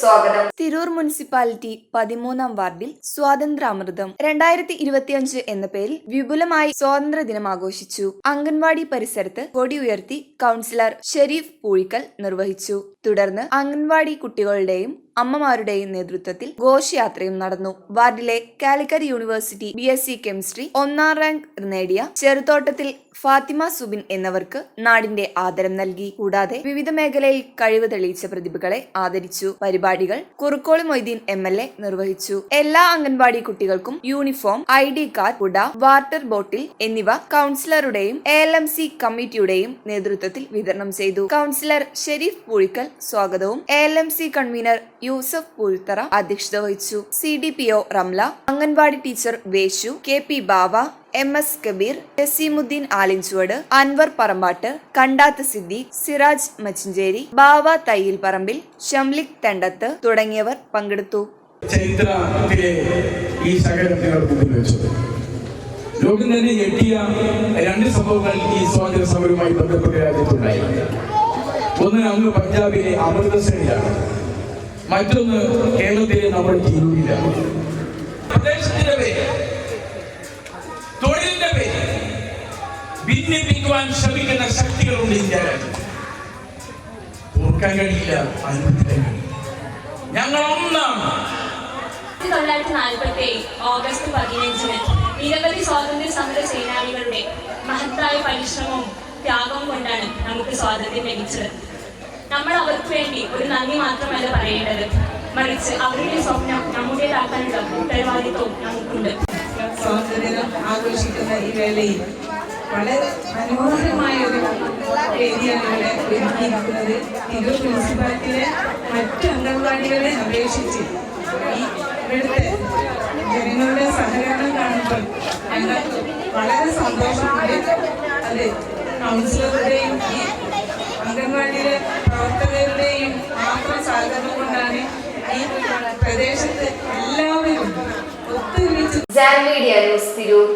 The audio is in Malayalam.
സ്വാഗതം. തിരൂർ മുനിസിപ്പാലിറ്റി പതിമൂന്നാം വാർഡിൽ സ്വാതന്ത്ര്യാമൃതം രണ്ടായിരത്തി ഇരുപത്തിയഞ്ച് എന്ന പേരിൽ വിപുലമായി സ്വാതന്ത്ര്യ ദിനം ആഘോഷിച്ചു. അംഗൻവാടി പരിസരത്ത് കൊടി ഉയർത്തി കൗൺസിലർ ഷെരീഫ് പൂഴിക്കൽ നിർവഹിച്ചു. തുടർന്ന് അംഗൻവാടി കുട്ടികളുടെയും അമ്മമാരുടെയും നേതൃത്വത്തിൽ ഘോഷയാത്രയും നടന്നു. വാർഡിലെ Calicut university B S C chemistry ഒന്നാം റാങ്ക് നേടിയ ചെറുതോട്ടത്തിൽ ഫാത്തിമ സുബിൻ എന്നിവർക്ക് നാടിന്റെ ആദരം നൽകി. കൂടാതെ വിവിധ മേഖലയിൽ കഴിവ് തെളിയിച്ച പ്രതിഭകളെ ആദരിച്ചു. പരിപാടികൾ Kurukkoli Moideen M L A നിർവഹിച്ചു. എല്ലാ അംഗൻവാടി കുട്ടികൾക്കും യൂണിഫോം ഐ ഡി കാർഡ് കുട വാട്ടർ ബോട്ടിൽ എന്നിവ കൗൺസിലറുടെയും എ എൽ എം സി കമ്മിറ്റിയുടെയും നേതൃത്വത്തിൽ വിതരണം ചെയ്തു. കൗൺസിലർ ഷെരീഫ് പൂഴിക്കൽ സ്വാഗതവും A L M C convener Yusuf Poozhthara അധ്യക്ഷത വഹിച്ചു. C D P O Ramla anganwadi teacher Veshu K P Bava M S Kabeer Jaseemuddin Alinchuvadu Anwar Parambattu Kandatha Siddique Siraj Machincheri Bava Thayyil Parambil Shamlik Thendath തുടങ്ങിയവർ പങ്കെടുത്തു. ചരിത്രത്തിലെ ഈ സകലത്തിനോട് മുമ്പിൽ വെച്ചത് ലോകം തന്നെ ഞെട്ടിയ രണ്ട് സംഭവങ്ങൾ ഈ സ്വാതന്ത്ര്യ സമരവുമായി ബന്ധപ്പെട്ട രാജ്യത്തുണ്ടായി. ഒന്ന് അങ്ങ് പഞ്ചാബിലെ അമൃതസരിലാണ് മറ്റൊന്ന് കേരളത്തിലെ നമ്മുടെ തിരൂരിലാണ്. പ്രദേശത്തിന്റെ പേര് ഭിന്നിപ്പിക്കുവാൻ ശ്രമിക്കുന്ന ശക്തികളുണ്ട് ഇന്ത്യ ഓർക്കാൻ കഴിയില്ല ഞങ്ങൾ ഒന്നാണ് തൊള്ളായിരത്തി നാൽപ്പത്തി ഏഴ് ഓഗസ്റ്റ് പതിനഞ്ചിന് നിരവധി സ്വാതന്ത്ര്യ സമര സേനാനികളുടെ മഹത്തായ പരിശ്രമവും ത്യാഗവും കൊണ്ടാണ് നമുക്ക് സ്വാതന്ത്ര്യം ലഭിച്ചത്. നമ്മൾ അവർക്ക് വേണ്ടി ഒരു നന്ദി മാത്രമല്ല പറയേണ്ടത്. മറിച്ച് അവരുടെ സ്വപ്നം നമ്മുടേതാക്കാനുള്ള ഉത്തരവാദിത്വവും നമുക്കുണ്ട്. സ്വാതന്ത്ര്യം ആഘോഷിക്കുന്ന ഈ വേളയിൽ വളരെ മനോഹരമായ ഒരു വേദിയാണ് ഇവിടെ ഒരുക്കിയിരിക്കുന്നത്. തിരൂർ മുനിസിപ്പാലിറ്റിയിലെ മറ്റ് അംഗൻവാടികളെ അപേക്ഷിച്ച് ഈ ഇവിടുത്തെ ഞങ്ങൾ വളരെ സന്തോഷമുണ്ട് ഈ അംഗൻവാടിയിലെ പ്രവർത്തകരുടെയും മാത്രം സഹകരണം കൊണ്ടാണ് ഈ പ്രദേശത്ത് എല്ലാവരും ഒത്തൊരുമിച്ച് തിരൂർ.